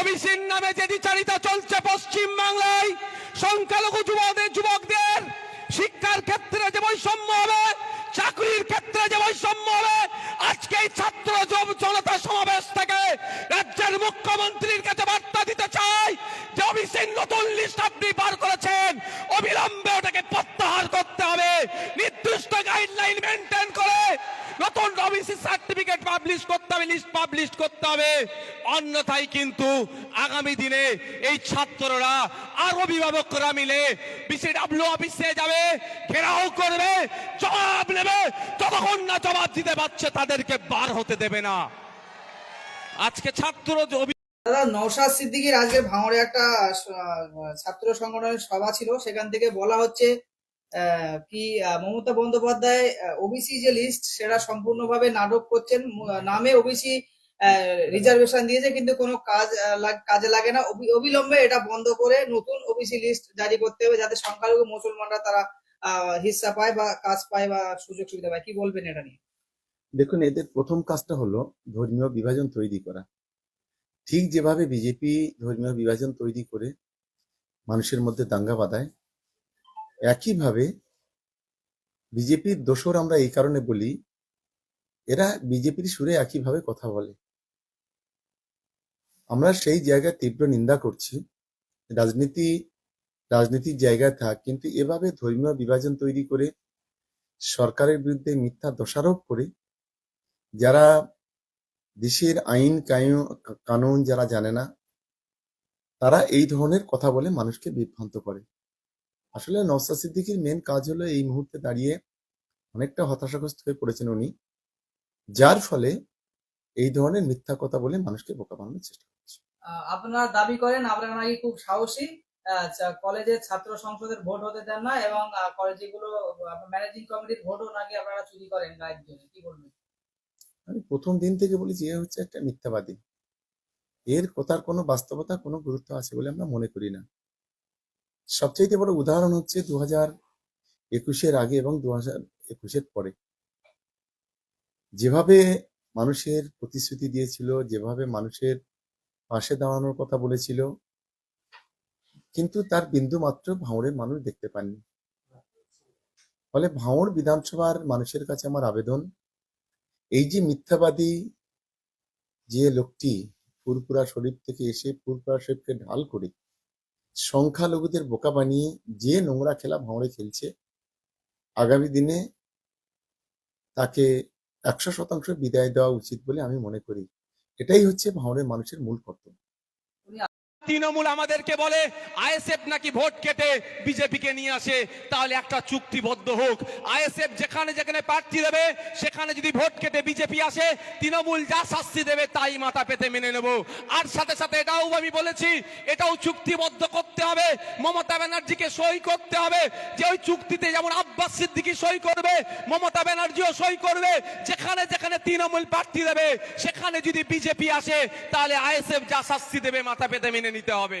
ওবিসির নামে যে দ্বিচারিতা চলছে পশ্চিম বাংলায়, সংখ্যালঘু যুবকদের যুবকদের শিক্ষার ক্ষেত্রে যে বৈষম্য হবে, চাকরির ক্ষেত্রে যে বৈষম্য হবে, আজকে এই ছাত্র জন- জনতা সমাবেশ থেকে রাজ্যের মুখ্যমন্ত্রীর কাছে বার্তা দিতে চাই যে ওবিসির নতুন লিস্ট আপনি বার করেছেন। অবিলম্বে ওটাকে প্রত্যাহার করতে হবে। নির্দিষ্ট গাইডলাইন মেনটেন নতুন ওবিসি সার্টিফিকেট পাবলিশ করতে হবে লিস্ট পাবলিশ করতে হবে। অন্যথায় কিন্তু আগামী দিনে এই ছাত্ররা আর অভিভাবকরা মিলে বিসিডাব্লিউ অফিসে যাবে, ঘেরাও করবে, জবাব নেবে, যতক্ষণ না জবাব দিতে পারছে তাদেরকে বার হতে দেবে না। আজকে ছাত্র দাদা, নওশাদ সিদ্দিকীর আজকে ভাঙড়ে একটা ছাত্র সংগঠনের সভা ছিল, সেখান থেকে বলা হচ্ছে কি মমতা বন্দ্যোপাধ্যায় ওবিসি যে লিস্ট সেটা সম্পূর্ণভাবে নাটক করছেন। নামে ওবিসি রিজার্ভেশন দিয়েছে, কিন্তু কোনো কাজ কাজে লাগে না। অবি- অবিলম্বে এটা বন্ধ করে নতুন ওবিসি লিস্ট জারি করতে হবে, যাতে সংখ্যালঘু মুসলমানরা তারা হিস্সা পায় বা কাজ পায় বা সুযোগ সুবিধা পায়। কি বলবেন এটা নিয়ে? দেখুন, এদের প্রথম কাজটা হলো ধর্মীয় বিভাজন তৈরি করা। ঠিক যেভাবে বিজেপি ধর্মীয় বিভাজন তৈরি করে মানুষের মধ্যে দাঙ্গা বাঁধায় একইভাবে বিজেপির দোষর আমরা এই কারণে বলি, এরা বিজেপির সুরে একইভাবে কথা বলে। আমরা সেই জায়গায় তীব্র নিন্দা করছি, রাজনীতি, রাজনীতির জায়গায় থাক, কিন্তু এভাবে ধর্মীয় বিভাজন তৈরি করে, সরকারের বিরুদ্ধে মিথ্যা দোষারোপ করে, যারা দেশের আইন কানুন যারা জানে না, তারা এই ধরনের কথা বলে মানুষকে বিভ্রান্ত করে। আসলে নওসাদ সিদ্দিকীর মেন কাজ হলো এই মুহূর্তে দাঁড়িয়ে অনেকটা হতাশাগ্রস্ত হয়ে পড়েছেন উনি যার ফলে এই ধরনের মিথ্যা কথা বলে মানুষকে বোকা বানানোর চেষ্টা করছে। আপনারা দাবি করেন আপনারা নাকি খুব সাহসী কলেজের ছাত্র সংসদের ভোট হতে দেন না এবং কলেজগুলো ম্যানেজিং কমিটির ভোটও নাকি আপনারা চুরি করেন গায়ের কি বলবেন? আমি প্রথম দিন থেকে বলেছি এ হচ্ছে একটা মিথ্যাবাদী। এর কথার কোনো বাস্তবতা কোনো গুরুত্ব আছে বলে আমরা মনে করি না। সবচাইতে বড় উদাহরণ হচ্ছে দু হাজার একুশের আগে এবং দু হাজার একুশের পরে। যেভাবে মানুষের প্রতিশ্রুতি দিয়েছিল, যেভাবে মানুষের পাশে দাঁড়ানোর কথা বলেছিল, কিন্তু তার বিন্দু মাত্র ভাঁড়ের মানুষ দেখতে পাননি। ফলে ভাঁড় বিধানসভার মানুষের কাছে আমার আবেদন, এই যে মিথ্যাবাদী যে লোকটি ফুরপুরা শরীফ থেকে এসে ফুরপুরা শরীফকে ঢাল করে সংখ্যালঘুদের বোকা বানিয়ে যে নোংরা খেলা ভাঁড়ে খেলছে, আগামী দিনে তাকে একশো শতাংশ বিদায় দেওয়া উচিত বলে আমি মনে করি। এটাই হচ্ছে ভাঁড়ের মানুষের মূল কর্তব্য। তৃণমূল আমাদেরকে বলে, আইএসএফ নাকি ভোট কেটে বিজেপিকে নিয়ে আসে, তাহলে একটা চুক্তিবদ্ধ হোক। আইএসএফ যেখানে যেখানে প্রার্থী দেবে, সেখানে যদি ভোট কেটে বিজেপি আসে, তৃণমূল যা শাস্তি দেবে তাই মাথা পেতে মেনে নেব। আর সাথে সাথে এটাও আমি বলেছি, এটাও চুক্তিবদ্ধ করতে হবে। মমতা ব্যানার্জিকে সই করতে হবে, যে ওই চুক্তিতে যেমন আব্বাস সিদ্দিকি সই করবে, মমতা ব্যানার্জিও সই করবে, যেখানে যেখানে তৃণমূল প্রার্থী দেবে, সেখানে যদি বিজেপি আসে, তাহলে আইএসএফ যা শাস্তি দেবে, মাথা পেতে মেনে নিতে হবে।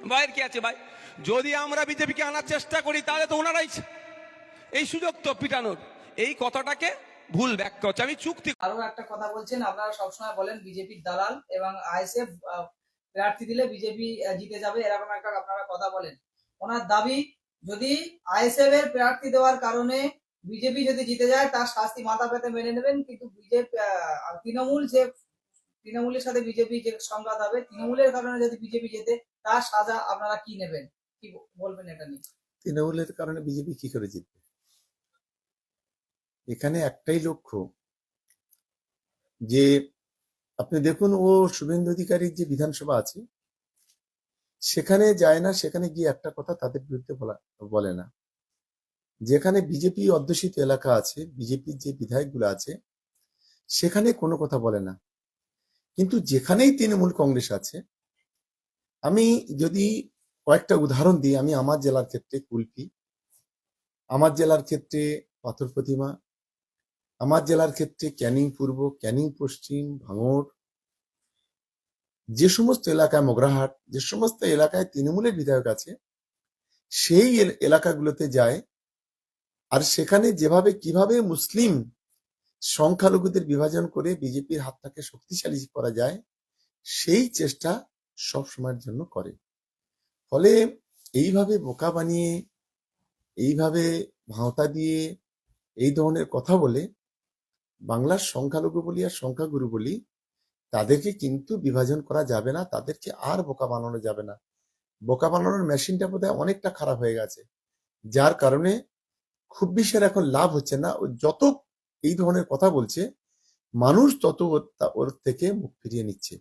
ভাইয়ের কি আছে ভাই? যদি আমরা বিজেপিকে আনার চেষ্টা করি, তাহলে তো ওনারাই এই সুযোগ তো পিটানোর। এই কথাটাকে ভুল ব্যাখ্যা হচ্ছে। আমি চুক্তি আরও একটা কথা বলছেন। আপনারা সবসময় বলেন বিজেপির দালাল এবং আইএসএফ প্রার্থী দিলে বিজেপি জিতে যাবে। এরকম একটা আপনারা কথা বলেন। ওনার দাবি, যদি আইএসএফ এর প্রার্থী দেওয়ার কারণে বিজেপি যদি জিতে যায়, তার শাস্তি মাথা পেতে মেনে নেবেন। কিন্তু বিজেপি তৃণমূল যে তৃণমূলের সাথে বিজেপি যে সংঘাত হবে, তৃণমূলের কারণে যদি বিজেপি জেতে তার সাজা আপনারা কি নেবেন? কি বলবেন এটা নিয়ে? তৃণমূলের কারণে বিজেপি কি করে জিতবে? এখানে একটাই লক্ষ্য, যে আপনি দেখুন, ও শুভেন্দু অধিকারীর যে বিধানসভা আছে, সেখানে যায় না, সেখানে গিয়ে একটা কথা তাদের বিরুদ্ধে বলা, বলে না। যেখানে বিজেপি অধ্যুষিত এলাকা আছে, বিজেপির যে বিধায়কগুলো আছে, সেখানে কোনো কথা বলে না। কিন্তু যেখানেই তৃণমূল কংগ্রেস আছে আমি যদি কয়েকটা উদাহরণ দিই, আমি আমার জেলার ক্ষেত্রে কুলপি আমার জেলার ক্ষেত্রে পাথর প্রতিমা, আমার জেলার ক্ষেত্রে ক্যানিং পূর্ব, ক্যানিং পশ্চিম, ভাঙড়, যে সমস্ত এলাকায় মোগরাহাট, যে সমস্ত এলাকায় তৃণমূলের বিধায়ক আছে, সেই এল- এলাকাগুলোতে যায় আর সেখানে যেভাবে, কীভাবে মুসলিম সংখ্যালঘুদের বিভাজন করে বিজেপির হাতটাকে শক্তিশালী করা যায়, সেই চেষ্টা সব সময়ের জন্য করে। ফলে এইভাবে বোকা বানিয়ে, এইভাবে ভাঁওতা দিয়ে এই ধরনের কথা বলে, বাংলার সংখ্যালঘু বলি আর সংখ্যাগুরু বলি, তাদেরকে কিন্তু বিভাজন করা যাবে না, তাদেরকে আর বোকা বানানো যাবে না। বোকা বানানোর মেশিনটা বোধহয় অনেকটা খারাপ হয়ে গেছে, যার কারণে খুব বেশি এখন লাভ হচ্ছে না। ও যত এই ধরনের কথা বলছে, মানুষ তত ওর থেকে মুখ ফিরিয়ে নিচ্ছে।